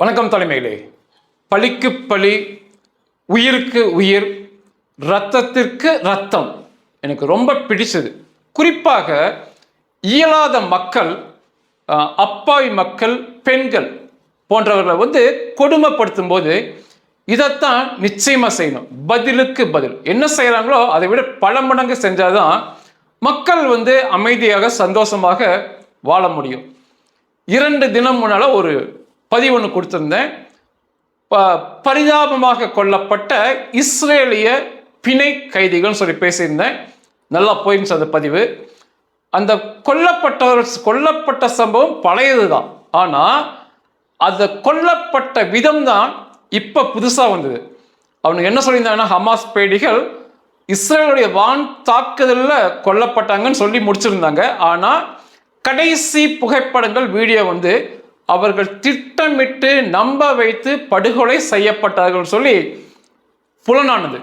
வணக்கம் தலைமையிலே. பழிக்கு பழி உயிருக்கு உயிர் ரத்தத்திற்கு ரத்தம் எனக்கு ரொம்ப பிடிச்சது. குறிப்பாக இயலாத மக்கள் அப்பாவி மக்கள் பெண்கள் போன்றவர்களை வந்து கொடுமைப்படுத்தும் போது இதைத்தான் நிச்சயமாக செய்யணும். பதிலுக்கு பதில். என்ன செய்கிறாங்களோ அதை விட பல மடங்கு செஞ்சாதான் மக்கள் வந்து அமைதியாக சந்தோஷமாக வாழ முடியும். இரண்டு தினம் முன்னால் ஒரு பதிவு ஒன்று கொடுத்துருந்தேன். ப- பரிதாபமாக கொல்லப்பட்ட இஸ்ரேலிய பிணை கைதிகள்னு சொல்லி பேசியிருந்தேன். நல்லா போயிருந்துச்சு அந்த பதிவு. அந்த கொல்லப்பட்டவர் கொல்லப்பட்ட சம்பவம் பழையது தான் ஆனால் அந்த கொல்லப்பட்ட விதம் தான் இப்போ புதுசாக வந்தது. அவனுக்கு என்ன சொல்லியிருந்தாங்கன்னா ஹமாஸ் பேடிகள் இஸ்ரேலுடைய வான் தாக்குதலில் கொல்லப்பட்டாங்கன்னு சொல்லி முடிச்சிருந்தாங்க. ஆனால் கடைசி புகைப்படங்கள் வீடியோ வந்து அவர்கள் திட்டமிட்டு நம்ப வைத்து படுகொலை செய்யப்பட்டார்கள் சொல்லி புலனானது.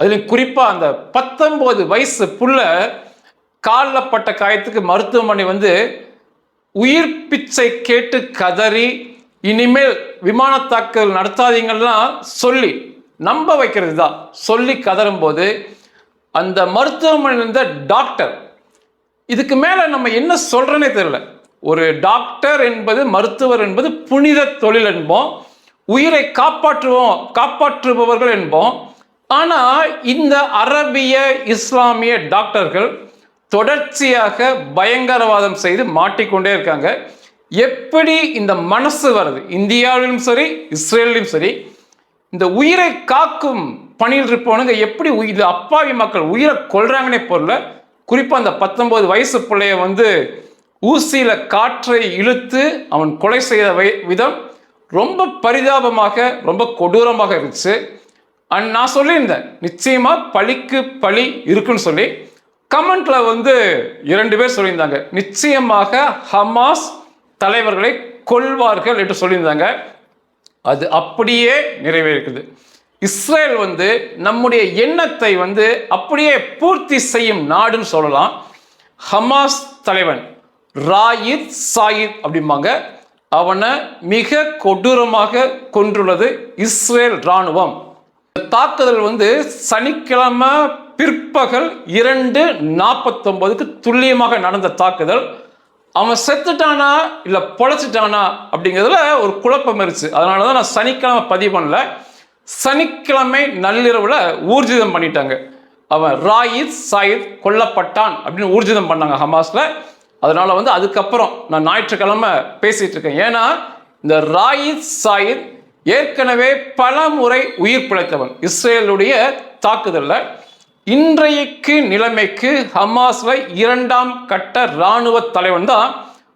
அதில் குறிப்பாக அந்த பத்தொம்போது வயசு புள்ள காலில் பட்ட காயத்துக்கு மருத்துவமனை வந்து உயிர் பிச்சை கேட்டு கதறி இனிமேல் விமான தாக்குதல் நடத்தாதீங்கலாம் சொல்லி நம்ப வைக்கிறது தான். சொல்லி கதறும்போது அந்த மருத்துவமனையில் இருந்த டாக்டர் இதுக்கு மேலே நம்ம என்ன சொல்கிறேனே தெரியல. ஒரு டாக்டர் என்பது மருத்துவர் என்பது புனித தொழில் என்போம். உயிரை காப்பாற்றுவோம் காப்பாற்றுபவர்கள் என்போம். ஆனால் இந்த அரபிய இஸ்லாமிய டாக்டர்கள் தொடர்ச்சியாக பயங்கரவாதம் செய்து மாட்டிக்கொண்டே இருக்காங்க. எப்படி இந்த மனசு வருது? இந்தியாவிலும் சரி இஸ்ரேலிலும் சரி இந்த உயிரை காக்கும் பணியில் இருப்பவனுங்க எப்படி உயிர் இது அப்பாவி மக்கள் உயிரை கொள்றாங்கன்னே பொருளை குறிப்பாக அந்த பத்தொன்பது வயசு பிள்ளைய வந்து ஊசியில காற்றை இழுத்து அவன் கொலை செய்த வை- விதம் ரொம்ப பரிதாபமாக ரொம்ப கொடூரமாக இருந்துச்சு. அண்ட் நான் சொல்லியிருந்தேன் நிச்சயமாக பழிக்கு பழி இருக்குன்னு சொல்லி. கமெண்ட்ல வந்து இரண்டு பேர் சொல்லியிருந்தாங்க. நிச்சயமாக ஹமாஸ் தலைவர்களை கொல்வார்கள் என்று சொல்லியிருந்தாங்க. அது அப்படியே நிறைவேறுக்குது இஸ்ரேல் வந்து நம்முடைய எண்ணத்தை வந்து அப்படியே பூர்த்தி செய்யும் நாடுன்னு சொல்லலாம். ஹமாஸ் தலைவன் ராயித் சாயித் அப்படிம்பாங்க. அவனை மிக கொடூரமாக கொன்றுள்ளது இஸ்ரேல் இராணுவம். இந்த தாக்குதல் வந்து சனிக்கிழமை பிற்பகல் இரண்டு நாற்பத்தொன்பதுக்கு துல்லியமாக நடந்த தாக்குதல். அவன் செத்துட்டானா இல்லை பொழைச்சிட்டானா அப்படிங்கிறதுல ஒரு குழப்பம் இருந்துச்சு. அதனால தான் நான் சனிக்கிழமை பதிவு பண்ணல. சனிக்கிழமை நள்ளிரவில் ஊர்ஜிதம் பண்ணிட்டாங்க. அவன் ராயித் சாயித் கொல்லப்பட்டான் அப்படின்னு ஊர்ஜிதம் பண்ணாங்க ஹமாஸில். அதனால வந்து அதுக்கப்புறம் நான் ஞாயிற்றுக்கிழமை பேசிட்டு இருக்கேன். ஏன்னா இந்த ராயித் சாயித் ஏற்கனவே பல முறை உயிர் பிழைத்தவன். இஸ்ரேலுடைய தாக்குதல்ல. இன்றைக்கு நிலைமைக்கு ஹமாஸ்ல இரண்டாம் கட்ட இராணுவ தலைவன் தான்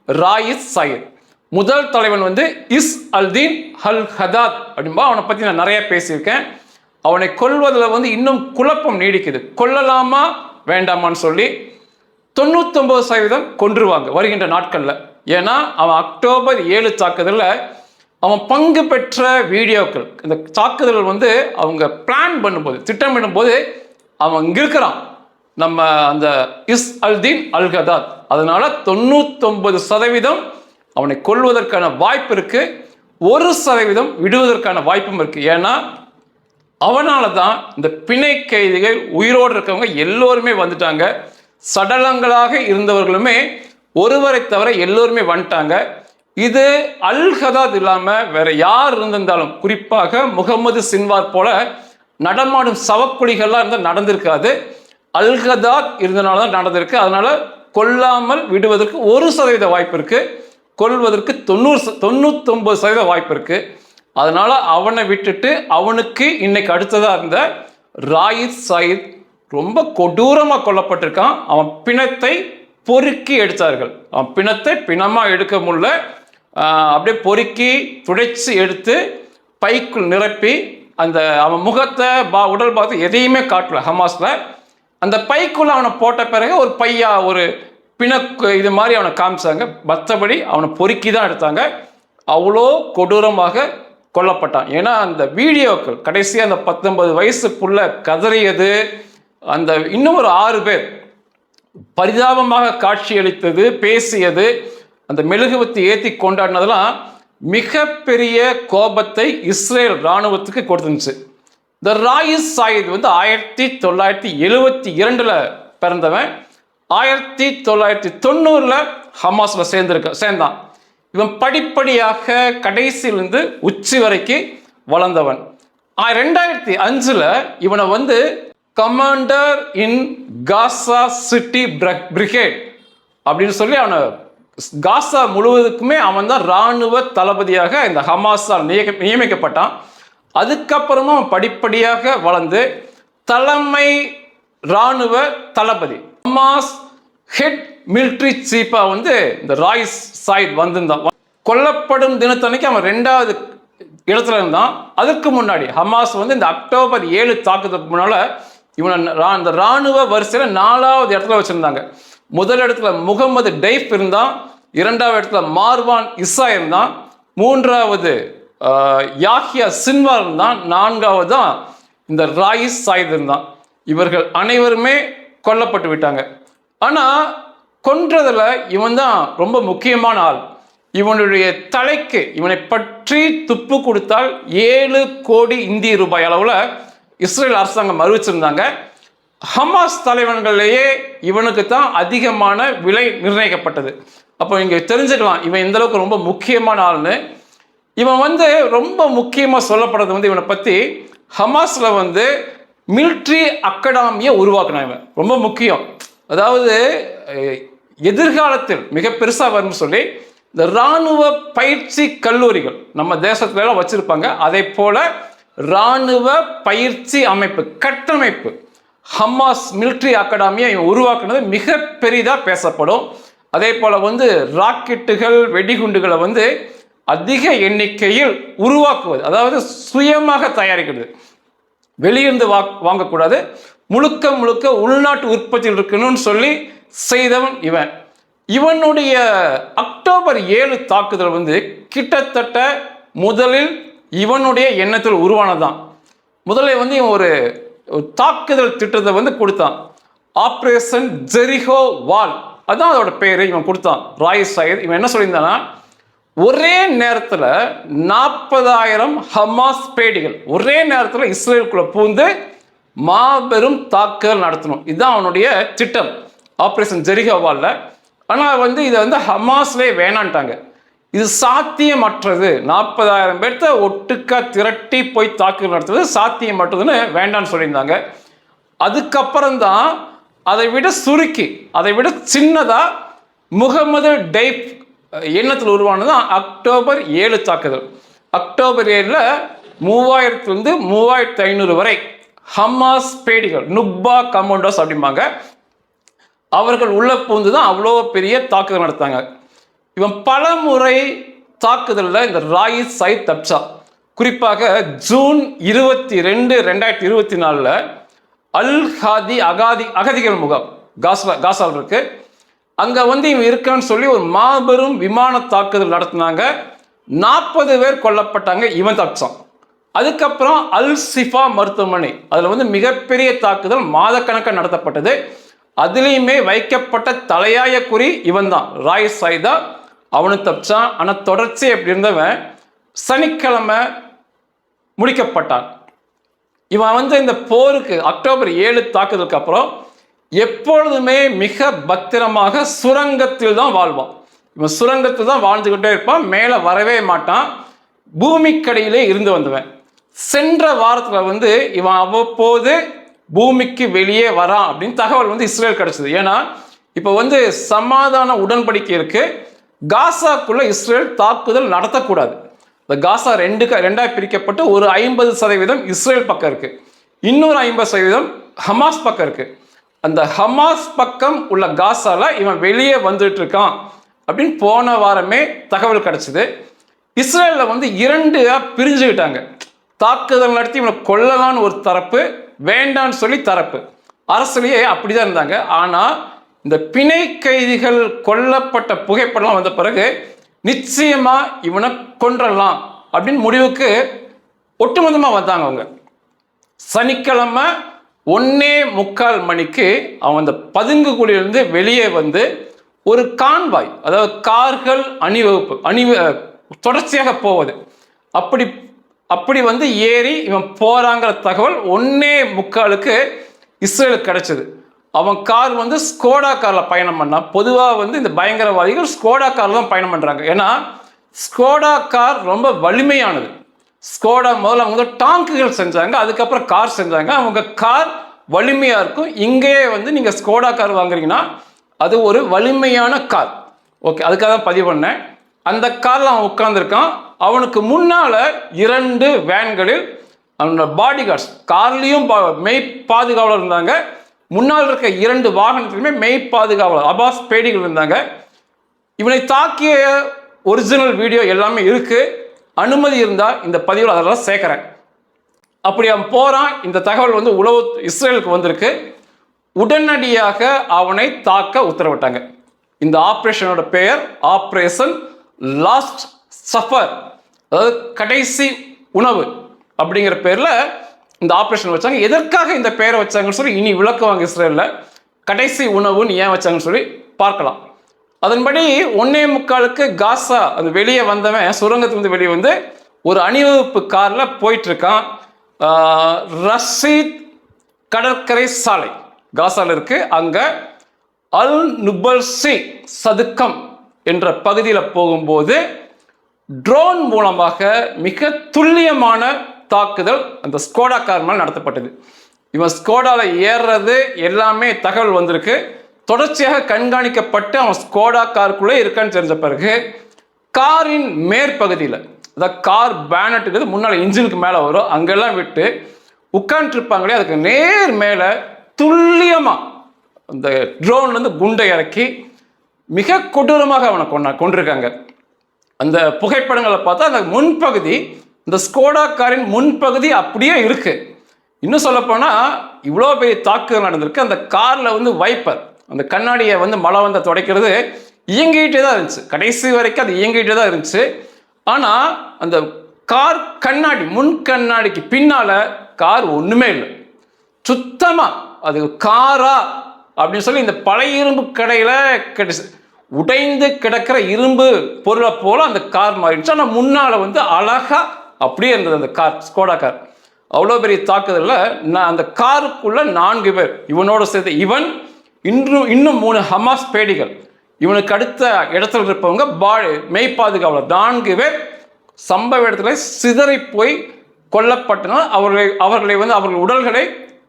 ராயித் சாயித். முதல் தலைவன் வந்து இஸ் அல்தீன் அல் ஹதாத் அப்படின்பா அவனை பற்றி நான் நிறைய பேசியிருக்கேன். அவனை கொல்வதில் வந்து இன்னும் குழப்பம் நீடிக்குது. கொல்லலாமா? வேண்டாமான்னு சொல்லி தொண்ணூத்தொம்பது சதவீதம் கொன்றுவாங்க வருகின்ற நாட்களில். ஏன்னா அவன் அக்டோபர் ஏழு தாக்குதலில் அவன் பங்கு பெற்ற வீடியோக்கள் இந்த தாக்குதல் வந்து அவங்க பிளான் பண்ணும்போது திட்டமிடும்போது அவன் இங்கே இருக்கிறான். நம்ம அந்த இஸ் அல்தீன் அல்கதாத் அதனால தொண்ணூத்தொன்பது சதவீதம் அவனை கொல்வதற்கான வாய்ப்பு இருக்கு. ஒரு சதவீதம் விடுவதற்கான வாய்ப்பும் இருக்கு. ஏன்னா அவனால தான் இந்த பிணை கைதிகள் உயிரோடு இருக்கவங்க எல்லோருமே வந்துட்டாங்க. சடலங்களாக இருந்தவர்களுமே ஒருவரை தவிர எல்லோருமே வந்துட்டாங்க. இது அல் ஹதாத் இல்லாமல் வேற யார் இருந்திருந்தாலும் குறிப்பாக முகமது சின்வார் போல நடமாடும் சவக்குழிகள்லாம் இருந்தால் நடந்திருக்காது. அல் ஹதாத் இருந்தனால தான் நடந்திருக்கு. அதனால கொல்லாமல் விடுவதற்கு ஒரு சதவீத வாய்ப்பு இருக்கு. கொல்வதற்கு தொண்ணூறு தொண்ணூத்தொன்பது சதவீத வாய்ப்பு இருக்கு. அதனால அவனை விட்டுட்டு அவனுக்கு இன்னைக்கு அடுத்ததாக இருந்த ராயித் சாயித் ரொம்ப கொடூரமாக கொல்லப்பட்டிருக்கான். அவன் பிணத்தை பொறுக்கி எடுத்தார்கள். அவன் பிணத்தை பிணமாக எடுக்க முடியல. அப்படியே பொறுக்கி துடைச்சி எடுத்து பைக்குள் நிரப்பி அந்த அவன் முகத்தை பா உடல் பாகத்தை எதையுமே காட்டல ஹமாஸில். அந்த பைக்குள்ள அவனை போட்ட பிறகு ஒரு பையா ஒரு பிணக்கு இது மாதிரி அவனை காமிச்சாங்க. மற்றபடி அவனை பொறுக்கி தான் எடுத்தாங்க. அவ்வளோ கொடூரமாக கொல்லப்பட்டான். ஏன்னா அந்த வீடியோக்கள் கடைசியாக அந்த பத்தொன்பது வயசு புள்ள கதறியது அந்த இன்னும் ஒரு ஆறு பேர் பரிதாபமாக காட்சியளித்தது பேசியது அந்த மெழுகுவத்தை ஏற்றி கொண்டாடினதெல்லாம் மிகப்பெரிய கோபத்தை இஸ்ரேல் இராணுவத்துக்கு கொடுத்துருந்துச்சு. இந்த ராயிஸ் சாயித் வந்து ஆயிரத்தி தொள்ளாயிரத்தி எழுவத்தி இரண்டில் பிறந்தவன் ஆயிரத்தி தொள்ளாயிரத்தி தொண்ணூறில் ஹமாஸில் சேர்ந்துருக்க சேர்ந்தான். இவன் படிப்படியாக கடைசியிலிருந்து உச்சி வரைக்கும் வளர்ந்தவன். ரெண்டாயிரத்தி அஞ்சில் இவனை வந்து commander in Gaza city brigade அப்படின்னு சொல்லி அவனை காசா முழுவதுக்குமே அவன் தான் இராணுவ தளபதியாக இந்த ஹமாஸால் நியமி- நியமிக்கப்பட்டான். அதுக்கப்புறமா அவன் படிப்படியாக வளர்ந்து தலைமை இராணுவ தளபதி. ஹமாஸ் ஹெட் மிலிட்ரி சீஃபாக வந்து இந்த ராய்ஸ் சாயித் வந்திருந்தான். கொல்லப்படும் தினத்தன்னைக்கு அவன் ரெண்டாவது இடத்துல இருந்தான். அதுக்கு முன்னாடி ஹமாஸ் வந்து இந்த அக்டோபர் ஏழு தாக்குதலுக்கு முன்னால இவனை அந்த இந்த ராணுவ வரிசையில நாலாவது இடத்துல வச்சிருந்தாங்க. முதல் இடத்துல முகமது டைப் இருந்தான் இரண்டாவது இடத்துல மார்வான் இஸ்ஸா இருந்தான் மூன்றாவது யாஹியா சின்வா இருந்தான் நான்காவது தான் இந்த ராயிஸ் சாயித் இருந்தான். இவர்கள் அனைவருமே கொல்லப்பட்டு விட்டாங்க. ஆனா கொன்றதுல இவன் தான் ரொம்ப முக்கியமான ஆள். இவனுடைய தலைக்கு இவனை பற்றி துப்பு கொடுத்தால் ஏழு கோடி இந்திய ரூபாய் அளவுல இஸ்ரேல் அரசாங்கம் அறிவிச்சிருந்தாங்க. ஹமாஸ் தலைவன்கள்லேயே இவனுக்கு தான் அதிகமான விலை நிர்ணயிக்கப்பட்டது. அப்போ இங்கே தெரிஞ்சுக்கலாம் இவன் இந்த அளவுக்கு ரொம்ப முக்கியமான ஆள்னு. இவன் வந்து ரொம்ப முக்கியமாக சொல்லப்படுறது வந்து இவனை பற்றி ஹமாஸில் வந்து மிலிட்ரி அகாடமியை உருவாக்கினான் இவன். ரொம்ப முக்கியம். அதாவது எதிர்காலத்தில் மிக பெருசாக வரும்னு சொல்லி இந்த இராணுவ பயிற்சி கல்லூரிகள் நம்ம தேசத்துலலாம் வச்சுருப்பாங்க. வச்சிருப்பாங்க அதே இராணுவ பயிற்சி அமைப்பு கட்டமைப்பு. ஹமாஸ் மிலிட்ரி அகாடமியை இவன் உருவாக்குனது மிக பெரிதாக பேசப்படும். அதே போல் வந்து ராக்கெட்டுகள் வெடிகுண்டுகளை வந்து அதிக எண்ணிக்கையில் உருவாக்குவது அதாவது சுயமாக தயாரிக்கிறது. வெளியிருந்து வா வாங்கக்கூடாது. முழுக்க முழுக்க உள்நாட்டு உற்பத்தியில் இருக்கணும்னு சொல்லி செய்தவன் இவன். இவனுடைய அக்டோபர் ஏழு தாக்குதல் வந்து கிட்டத்தட்ட முதலில் இவனுடைய எண்ணத்தில் உருவானதான் முதல்ல வந்து இவன் ஒரு தாக்குதல் திட்டத்தை வந்து கொடுத்தான். ஆப்ரேஷன் ஜெரிஹோ வால் அதுதான் அதோட பேர் இவன் கொடுத்தான். ராய் சயத். இவன் என்ன சொல்லியிருந்தான்னா ஒரே நேரத்தில் நாற்பதாயிரம் ஹமாஸ் பேடிகள் ஒரே நேரத்தில் இஸ்ரேலுக்குள்ள பூந்து மாபெரும் தாக்குதல் நடத்தணும். இதுதான் அவனுடைய திட்டம். ஆப்ரேஷன் ஜெரிகோவாலில் ஆனால் வந்து இதை வந்து ஹமாஸ்லே வேணான்ட்டாங்க. இது சாத்தியமற்றது. நாற்பதாயிரம் பேர்த்த ஒட்டுக்கா திரட்டி போய் தாக்குதல் நடத்துவது சாத்தியமற்றதுன்னு வேண்டான்னு சொல்லியிருந்தாங்க. அதுக்கப்புறம்தான் அதை விட சுருக்கி அதை விட சின்னதா முகமது டைப் எண்ணத்தில் உருவானது தான் அக்டோபர் ஏழு தாக்குதல். அக்டோபர் ஏழில் மூவாயிரத்துலேருந்து மூவாயிரத்து ஐநூறு வரை ஹமாஸ் பேடிகள் நுப்பா கமாண்டோஸ் அப்படிம்பாங்க. அவர்கள் உள்ள பூந்து தான் அவ்வளோ பெரிய தாக்குதல் நடத்தாங்க இவன் பல முறை தாக்குதலில் இந்த ராயி சைத் தப்சா குறிப்பாக ஜூன் இருபத்தி ரெண்டு ரெண்டாயிரத்தி இருபத்தி நாலில் அல் ஹாதி அகாதி அகதிகள் முகாம் காசா காசால் இருக்கு. அங்கே வந்து இவன் இருக்கான்னு சொல்லி ஒரு மாபெரும் விமான தாக்குதல் நடத்தினாங்க. நாற்பது பேர் கொல்லப்பட்டாங்க இவன் தப்சான் அதுக்கப்புறம் அல் சிஃபா மருத்துவமனை அதில் வந்து மிகப்பெரிய தாக்குதல் மாதக்கணக்காக நடத்தப்பட்டது. அதுலேயுமே வைக்கப்பட்ட தலையாய குறி இவன் தான் ராய் சாய்தா அவனும் தப்பிச்சான். ஆனால் தொடர்ச்சி எப்படி இருந்தவன் சனிக்கிழமை முடிக்கப்பட்டான். இவன் வந்து இந்த போருக்கு அக்டோபர் ஏழு தாக்குதலுக்கு அப்புறம் எப்பொழுதுமே மிக பத்திரமாக சுரங்கத்தில் தான் வாழ்வான். இவன் சுரங்கத்தில் தான் வாழ்ந்துக்கிட்டே இருப்பான். மேலே வரவே மாட்டான். பூமிக்கடையிலே இருந்து வந்தவன். சென்ற வாரத்தில் வந்து இவன் அவ்வப்போது பூமிக்கு வெளியே வரான் அப்படின்னு தகவல் வந்து இஸ்ரேல் கிடச்சிது. ஏன்னா இப்போ வந்து சமாதான உடன்படிக்கை இருக்குது காசாக்குள்ள இஸ்ரேல் தாக்குதல் நடத்தக்கூடாது. இந்த காசா ரெண்டு ரெண்டாக பிரிக்கப்பட்டு ஒரு ஐம்பது சதவீதம் இஸ்ரேல் பக்கம் இருக்கு. இன்னொரு ஐம்பது சதவீதம் ஹமாஸ் பக்கம் இருக்கு. அந்த ஹமாஸ் பக்கம் உள்ள காசால இவன் வெளியே வந்துட்டு இருக்கான் அப்படின்னு போன வாரமே தகவல் கிடச்சிது. இஸ்ரேலில் வந்து இரண்டு பிரிஞ்சுக்கிட்டாங்க. தாக்குதல் நடத்தி இவனை கொல்லலான்னு ஒரு தரப்பு வேண்டான்னு சொல்லி தரப்பு. அரசுலயே அப்படிதான் இருந்தாங்க. ஆனால் இந்த பிணை கைதிகள் கொல்லப்பட்ட புகைப்படம் வந்த பிறகு நிச்சயமா இவனை கொன்றலாம் அப்படின்னு முடிவுக்கு ஒட்டுமொத்தமாக வந்தாங்க அவங்க. சனிக்கிழமை ஒன்னே முக்கால் மணிக்கு அவன் அந்த பதுங்கு குழியிலிருந்து வெளியே வந்து ஒரு கான்வாய் அதாவது கார்கள் அணிவகுப்பு அணி தொடர்ச்சியாக போவது. அப்படி அப்படி வந்து ஏறி இவன் போறாங்கிற தகவல் ஒன்னே முக்காலுக்கு இஸ்ரேலுக்கு கிடைச்சது. அவன் கார் வந்து ஸ்கோடா காரில் பயணம் பண்ணான். பொதுவாக வந்து இந்த பயங்கரவாதிகள் ஸ்கோடா காரில் தான் பயணம் பண்ணுறாங்க ஏன்னா ஸ்கோடா கார் ரொம்ப வலிமையானது. ஸ்கோடா முதல்ல அவங்க டாங்குகள் செஞ்சாங்க அதுக்கப்புறம் கார் செஞ்சாங்க. அவங்க கார் வலிமையாக இருக்கும். இங்கேயே வந்து நீங்கள் ஸ்கோடா கார் வாங்குறீங்கன்னா அது ஒரு வலிமையான கார். ஓகே அதுக்காக தான் பதிவு பண்ணேன். அந்த காரில் அவன் உட்காந்துருக்கான் அவனுக்கு முன்னால் இரண்டு வேன்களில் அவனோட பாடி கார்ட்ஸ் கார்லேயும் மெய் பாதுகாவலர் இருந்தாங்க. முன்னால் இருக்க இரண்டு வாகனத்திலுமே மெய் பாதுகாவலர் அபாஸ் பேடிகள் இருந்தாங்க. இவனை தாக்கிய ஒரிஜினல் வீடியோ எல்லாமே இருக்கு. அனுமதி இருந்தால் இந்த பதிவில் அதெல்லாம் சேர்க்குறேன். அப்படி அவன் போகிறான் இந்த தகவல் வந்து உளவு இஸ்ரேலுக்கு வந்திருக்கு. உடனடியாக அவனை தாக்க உத்தரவிட்டாங்க. இந்த ஆப்ரேஷனோட பெயர் ஆப்ரேஷன் லாஸ்ட் சஃபர் அதாவது கடைசி உணவு அப்படிங்கிற பேரில் இந்த ஆப்ரேஷன் வச்சாங்க. எதற்காக இந்த பெயரை வச்சாங்கன்னு சொல்லி இனி விளக்குவாங்க இஸ்ரேலில். கடைசி உணவுன்னு ஏன் வச்சாங்கன்னு சொல்லி பார்க்கலாம். அதன்படி ஒன்னே முக்காலுக்கு காசா அந்த வெளியே வந்தவன் சுரங்கத்துலேருந்து வெளியே வந்து ஒரு அணிவகுப்பு காரில் போயிட்டுருக்கான். ரஷீத் கடற்கரை சாலை. காசால இருக்குது அங்கே அல் நுபல்சி சதுக்கம் என்ற பகுதியில் போகும்போது ட்ரோன் மூலமாக மிக துல்லியமான தாக்குதல் அந்த ஸ்கோடா கார் மேல் நடத்தப்பட்டது. இவன் ஸ்கோடாவில் ஏறுறது எல்லாமே தகவல் வந்திருக்கு. தொடர்ச்சியாக கண்காணிக்கப்பட்டு அவன் ஸ்கோடா காருக்குள்ளே இருக்கான்னு தெரிஞ்ச பிறகு காரின் மேற்பகுதியில் அதாவது கார் பேனட்டுக்கு முன்னால் இன்ஜினுக்கு மேலே வரும். அங்கெல்லாம் விட்டு உட்காந்துருப்பாங்களே அதுக்கு நேர் மேலே துல்லியமாக அந்த ட்ரோன்லேருந்து குண்டை இறக்கி மிக கொடூரமாக அவனை கொண்டா கொண்டிருக்காங்க அந்த புகைப்படங்களை பார்த்தா அந்த முன்பகுதி இந்த ஸ்கோடா காரின் முன்பகுதி அப்படியே இருக்கு. இன்னும் சொல்லப்போனால் இவ்வளோ பெரிய தாக்குதல் நடந்திருக்கு. அந்த காரில் வந்து வைப்பர் அந்த கண்ணாடியை வந்து மழை வந்த துடைக்கிறது இயங்கிக்கிட்டே தான் இருந்துச்சு. கடைசி வரைக்கும் அது இயங்கிக்கிட்டே தான் இருந்துச்சு. ஆனால் அந்த கார் கண்ணாடி முன் கண்ணாடிக்கு பின்னால் கார் ஒன்றுமே இல்லை. சுத்தமாக அது காரா அப்படின்னு சொல்லி இந்த பழைய இரும்பு கடையில் கிடைச்சு உடைந்து கிடக்கிற இரும்பு பொருளை போல அந்த கார் மாறிடுச்சு. ஆனால் முன்னால் வந்து அழகாக அப்படியே இருந்தது அந்த கார் ஸ்கோடா கார் அவ்வளோ பெரிய தாக்குதலில் நான் அந்த காருக்குள்ள நான்கு பேர் இவனோட சேர்த்து இவன் இன்னும் இன்னும் மூணு ஹமாஸ் பேடிகள். இவனுக்கு அடுத்த இடத்துல இருப்பவங்க பா மெய் பாதுகாவலர். நான்கு பேர் சம்பவ இடத்துல சிதறி போய் கொல்லப்பட்டனால் அவர்களை அவர்களை வந்து அவர்கள் உடல்களை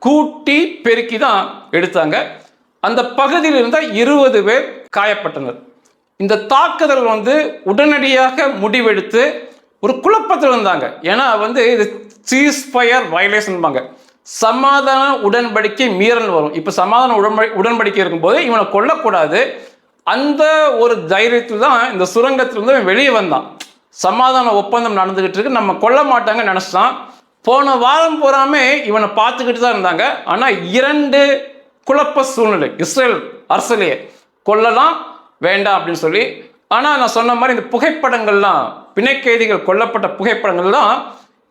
கூட்டி பெருக்கி தான் எடுத்தாங்க. அந்த பகுதியில் இருந்தால் இருபது பேர் காயப்பட்டனர். இந்த தாக்குதல் வந்து உடனடியாக முடிவெடுத்து ஒரு குழப்பத்தில் இருந்தாங்க. ஏன்னா வந்து இது சீஸ் ஃபயர் வயலேஷன்பாங்க சமாதான உடன்படிக்கை மீறல் வரும். இப்போ சமாதான உடன்படி உடன்படிக்கை இருக்கும்போது இவனை கொல்லக்கூடாது. அந்த ஒரு தைரியத்தில் தான் இந்த சுரங்கத்திலிருந்து இவன் வெளியே வந்தான். சமாதான ஒப்பந்தம் நடந்துகிட்டு இருக்கு. நம்ம கொல்ல மாட்டாங்கன்னு நினச்சான் போன வாரம் போறாமே இவனை பார்த்துக்கிட்டு தான் இருந்தாங்க. ஆனால் இரண்டு குழப்ப சூழ்நிலை. இஸ்ரேல் அரசியலையே கொல்லலாம் வேண்டாம் அப்படின்னு சொல்லி ஆனால் நான் சொன்ன மாதிரி இந்த புகைப்படங்கள்லாம் பிணைக்கைதிகள் கொல்லப்பட்ட புகைப்படங்கள்லாம்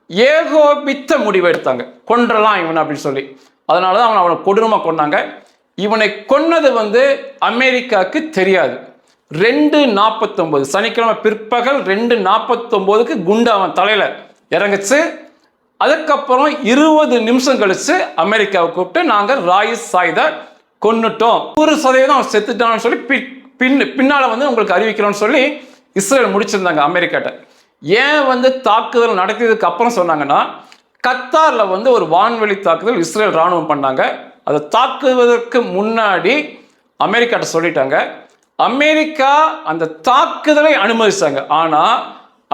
ஏகோபித்த முடிவு எடுத்தாங்க கொன்றலாம் இவன் அப்படின்னு சொல்லி. அதனால தான் அவனை அவனை கொடூரமாக கொண்டாங்க இவனை கொன்னது வந்து அமெரிக்காவுக்கு தெரியாது. ரெண்டு நாற்பத்தொம்போது சனிக்கிழமை பிற்பகல் ரெண்டு நாற்பத்தொம்போதுக்கு குண்டு அவன் தலையில் இறங்குச்சு. அதுக்கப்புறம் இருபது நிமிஷம் கழிச்சு அமெரிக்காவை கூப்பிட்டு நாங்கள் ராயிஸ் சாயுதை கொன்னுட்டோம். நூறு சதவீதம் அவன் செத்துட்டான்னு சொல்லி பி- பின் பின்னால் வந்து உங்களுக்கு அறிவிக்கிறோம்னு சொல்லி இஸ்ரேல் முடிச்சிருந்தாங்க அமெரிக்காட்ட. ஏன் வந்து தாக்குதல் நடத்தியதுக்கு அப்புறம் சொன்னாங்கன்னா கத்தாரில் வந்து ஒரு வான்வெளி தாக்குதல் இஸ்ரேல் ராணுவம் பண்ணாங்க. அதை தாக்குவதற்கு முன்னாடி அமெரிக்காட்ட சொல்லிட்டாங்க. அமெரிக்கா அந்த தாக்குதலை அனுமதிச்சாங்க. ஆனால்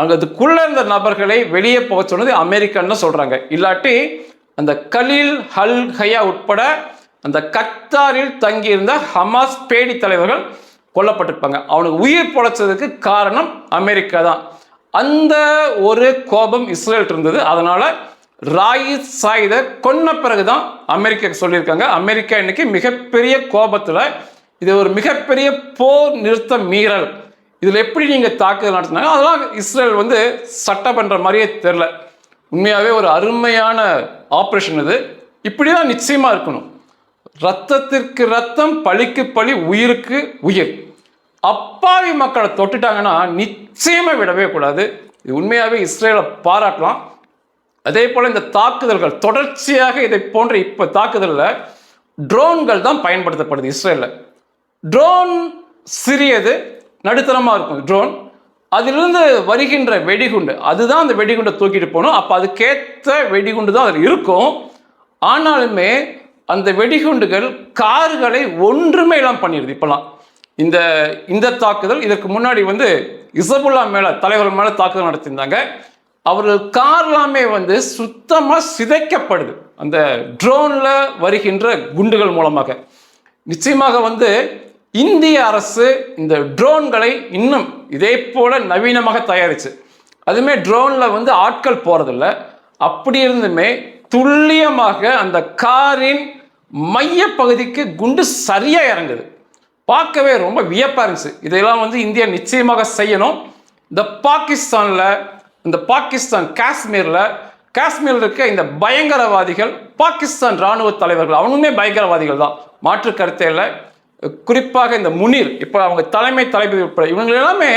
அங்க அதுக்குள்ள இருந்த நபர்களை வெளியே போக சொன்னது அமெரிக்கன்னு சொல்கிறாங்க இல்லாட்டி அந்த கலீல் ஹல் ஹயா உட்பட அந்த கத்தாரில் தங்கியிருந்த ஹமாஸ் பேடி தலைவர்கள் கொல்லப்பட்டிருப்பாங்க. அவனுக்கு உயிர் பொழைச்சதுக்கு காரணம் அமெரிக்கா தான். அந்த ஒரு கோபம் இஸ்ரேல் இருந்தது. அதனால ராயி சாயிதை கொன்ன பிறகுதான் அமெரிக்கா சொல்லியிருக்காங்க. அமெரிக்கா இன்னைக்கு மிகப்பெரிய கோபத்தில் இது ஒரு மிகப்பெரிய போர் நிறுத்த மீறல். இதில் எப்படி நீங்கள் தாக்குதல் நடத்தினாங்க? அதெல்லாம் இஸ்ரேல் வந்து சட்டம் பண்ணுற மாதிரியே தெரில உண்மையாகவே ஒரு அருமையான ஆப்ரேஷன் இது. இப்படி தான் நிச்சயமாக இருக்கணும். ரத்தத்திற்கு ரத்தம் பழிக்கு பழி உயிருக்கு உயிர். அப்பாவி மக்களை தொட்டுட்டாங்கன்னா நிச்சயமா விடவே கூடாது. இது உண்மையாகவே இஸ்ரேலை பாராட்டலாம். அதே போல இந்த தாக்குதல்கள் தொடர்ச்சியாக இதை போன்ற இப்போ தாக்குதலில் ட்ரோன்கள் தான் பயன்படுத்தப்படுது இஸ்ரேலில். ட்ரோன் சிறியது நடுத்தரமாக இருக்கும் ட்ரோன். அதிலிருந்து வருகின்ற வெடிகுண்டு அதுதான் அந்த வெடிகுண்டை தூக்கிட்டு போகணும். அப்போ அதுக்கேற்ற வெடிகுண்டு தான் அதில் இருக்கும். ஆனாலுமே அந்த வெடிகுண்டுகள் கார்களை ஒன்றுமே எல்லாம் பண்ணிடுது இப்போலாம் இந்த இந்த தாக்குதல் இதற்கு முன்னாடி வந்து இசபுல்லா மேல தலைவர் மேல தாக்குதல் நடத்தியிருந்தாங்க. அவர்கள் கார்லாமே வந்து சுத்தமா சிதைக்கப்படுது. அந்த ட்ரோன்ல வருகின்ற குண்டுகள் மூலமாக. நிச்சயமாக வந்து இந்திய அரசு இந்த ட்ரோன்களை இன்னும் இதே போல நவீனமாக தயாரிச்சு. அதுமே ட்ரோன்ல வந்து ஆட்கள் போகிறதில்ல அப்படி இருந்துமே துல்லியமாக அந்த காரின் மைய பகுதிக்கு குண்டு சரியாக இறங்குது. பார்க்கவே ரொம்ப வியப்பாக இருந்துச்சு. இதெல்லாம் வந்து இந்தியா நிச்சயமாக செய்யணும். இந்த பாகிஸ்தானில் இந்த பாகிஸ்தான் காஷ்மீரில் காஷ்மீரில் இருக்க இந்த பயங்கரவாதிகள் பாகிஸ்தான் ராணுவ தலைவர்கள் அவனுமே பயங்கரவாதிகள் தான். மாற்று கருத்தே இல்லை. குறிப்பாக இந்த முனீர் இப்போ அவங்க தலைமை தலைமை உட்பட இவங்க எல்லாமே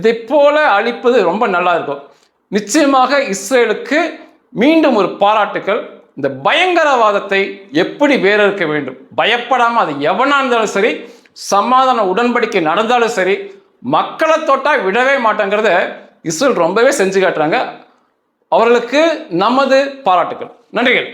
இதை போல அழிப்பது ரொம்ப நல்லா இருக்கும். நிச்சயமாக இஸ்ரேலுக்கு மீண்டும் ஒரு பாராட்டுக்கள். இந்த பயங்கரவாதத்தை எப்படி வேறறுக்க வேண்டும்? பயப்படாம அது எவனா இருந்தாலும் சரி சமாதான உடன்படிக்கை நடந்தாலும் சரி மக்களை தொட்டா விடவே மாட்டேங்கிறத இஸ்ரேல் ரொம்பவே செஞ்சு காட்டுறாங்க. அவர்களுக்கு நமது பாராட்டுக்கள். நன்றிகள்.